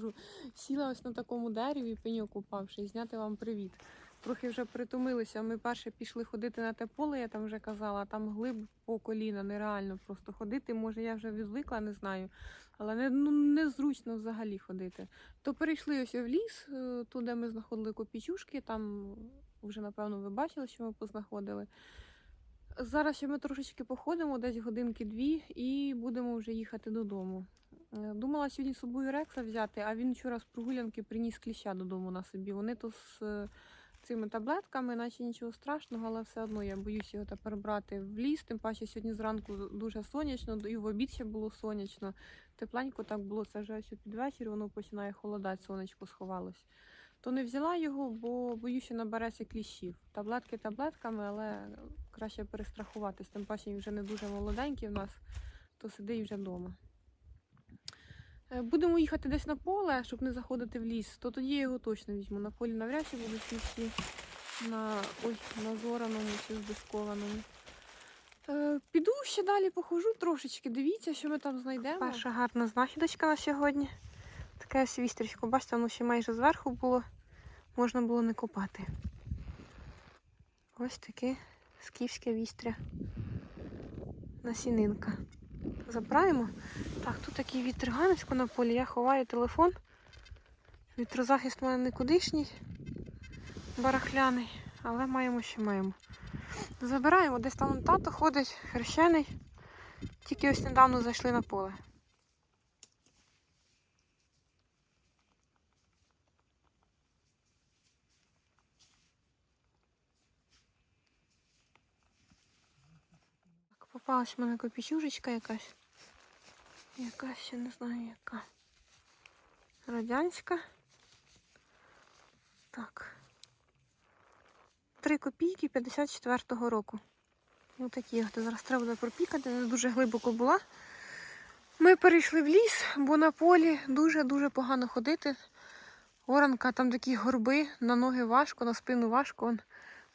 покажу. Сіла ось на такому дереві, пеньок упавши, і зняти вам привіт. Трохи вже притомилися. Ми перше пішли ходити на те поле, я там вже казала, там глиб по коліна, нереально просто ходити. Може, я вже відвикла, не знаю. Але не, ну, незручно взагалі ходити. То перейшли ось в ліс, е, туди ми знаходили копійчушки, там вже, напевно, ви бачили, що ми познаходили. Зараз ще ми трошечки походимо, десь годинки-дві, і будемо вже їхати додому. Е, Думала сьогодні з собою рекса взяти, а він вчора з прогулянки приніс кліща додому на собі. Вони то з е, цими таблетками, наче нічого страшного, але все одно я боюсь його тепер брати в ліс. Тим паче сьогодні зранку дуже сонячно, і в обід ще було сонячно. Тепленько так було, це вже ось під вечір, воно починає холодати, сонечко сховалось. То не взяла його, бо боюся, що набереться кліщів. Таблетки таблетками, але краще перестрахуватись. Тим паче він вже не дуже молоденький в нас, то сидить вже вдома. Е, Будемо їхати десь на поле, щоб не заходити в ліс, то тоді я його точно візьму. На полі навряд чи будуть кліщі на, на зораному чи здискованому. Е, Піду ще далі похожу трошечки. Дивіться, що ми там знайдемо. Перша гарна знахідочка на сьогодні. Таке ось вістрічко. Бачите, воно ще майже зверху було. Можна було не копати. Ось таке скіфське вістря. Насінинка. Забираємо. Так, тут такий вітриганочко на полі. Я ховаю телефон. Вітрозахист у мене никудишній, барахляний, але маємо, що маємо. Забираємо, десь там тато ходить, хрещений. Тільки ось недавно зайшли на поле. Попалась в мене копійчужечка якась. Якась ще не знаю яка. Радянська. Так. 3 копійки 54-го року. Ось такі. от. Зараз треба буде пропікати, не дуже глибоко була. Ми перейшли в ліс, бо на полі дуже-дуже погано ходити. Оранка, там такі горби, на ноги важко, на спину важко.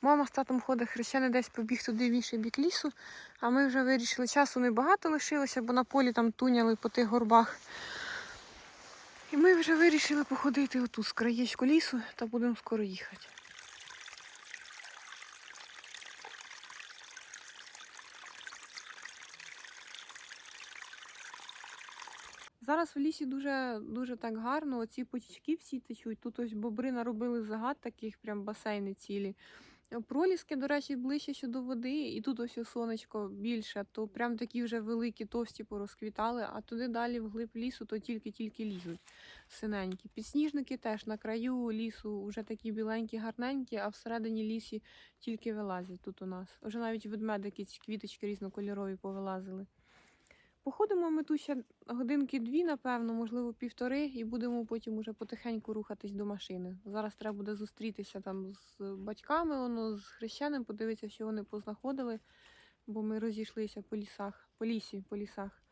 Мама з татом ходить, хрещений десь побіг туди в інший бік лісу. А ми вже вирішили, часу небагато лишилося, бо на полі там туняли по тих горбах. І ми вже вирішили походити оту з краєчку лісу та будемо скоро їхати. Зараз в лісі дуже, дуже так гарно. Оці потічки всі течуть. Тут ось бобри наробили загад таких, прям басейни цілі. Е, Проліски, до речі, ближче ще до води, і тут ось сонечко більше, то прям такі вже великі, товсті порозквітали, а туди далі вглиб лісу, то тільки-тільки лізуть синенькі. Підсніжники теж на краю лісу вже такі біленькі, гарненькі, а всередині лісі тільки вилазять тут у нас. Вже навіть ведмедики, ці квіточки різнокольорові повилазили. Походимо ми тут ще годинки дві, напевно, можливо, півтори, і будемо потім уже потихеньку рухатись до машини. Зараз треба буде зустрітися там з батьками, воно з хрещеним, подивитися, що вони познаходили, бо ми розійшлися по лісах, по лісі, по лісах,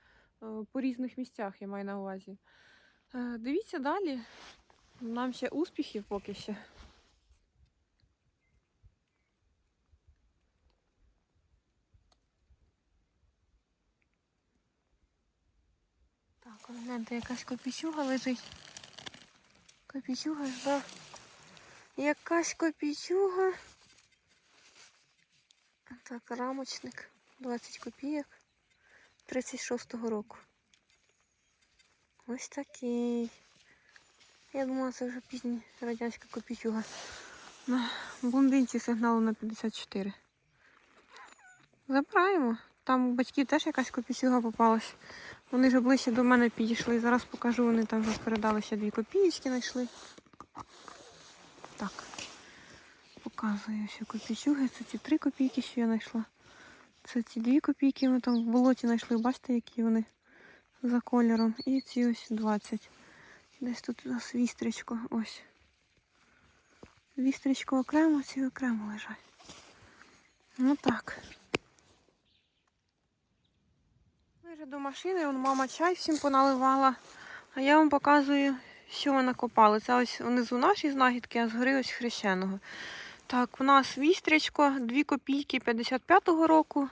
е, по різних місцях, я маю на увазі. Е, Дивіться далі. Нам ще успіхів поки ще. Гляньте, якась копійчуга лежить. Копійчуга ж, да. Якась копійчуга. Так, рамочник. 20 копійок. 36-го року. Ось такий. Я думала, це вже пізня радянська копійчуга. На бундинці сигналу на 54. Забираємо. Там у батьків теж якась копійчуга попалась. Вони вже ближче до мене підійшли. Зараз покажу, вони там вже передали ще дві копійки знайшли. Так. Показую, що копійчуги. Це ці три копійки, що я знайшла. Це ці дві копійки ми там в болоті знайшли. Бачите, які вони за кольором. І ці ось 20. Десь тут у нас вістрічко. Ось. Вістрічко окремо, ці окремо лежать. Ну так. Ми вже до машини, вон мама чай всім поналивала. А я вам показую, що ми накопали. Це ось внизу наші знахідки, а згори ось хрещеного. Так, у нас вістрячко, 2 копійки 55-го року.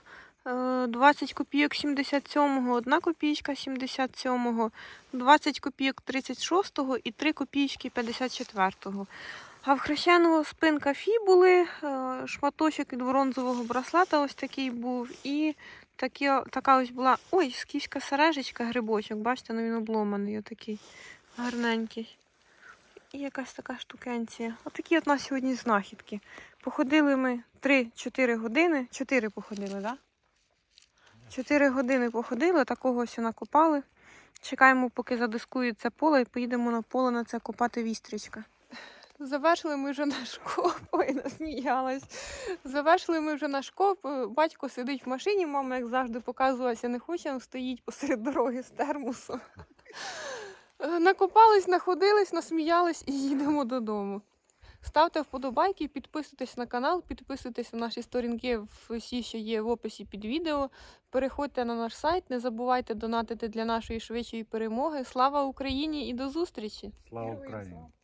Е, 20 копійок 77-го, 1 копійка 77-го, 20 копійок 36-го і 3 копійки 54-го. А в хрещеного спинка фібули, е, шматочок від бронзового браслета ось такий був. І такі, така ось була. Ой, скіфська сережечка, грибочок. Бачите, ну він обломаний, отакий гарненький. І якась така штукенція. Отакі от у нас сьогодні знахідки. Походили ми 3-4 години. 4 походили, так? Да? 4 години походили, такого ось накопали. Чекаємо, поки задискують це поле, і поїдемо на поле на це копати вістрічка. Завершили ми вже наш коп. Ой, насміялась. Завершили ми вже наш коп. Е, Батько сидить в машині, мама, як завжди, показувалася, не хоче, він стоїть посеред дороги з термосом. Е, Накопались, находились, насміялись і їдемо додому. Ставте вподобайки, підписуйтесь на канал, підписуйтесь на наші сторінки всі, що є в описі під відео. Переходьте на наш сайт, не забувайте донатити для нашої швидшої перемоги. Слава Україні і до зустрічі! Слава Україні!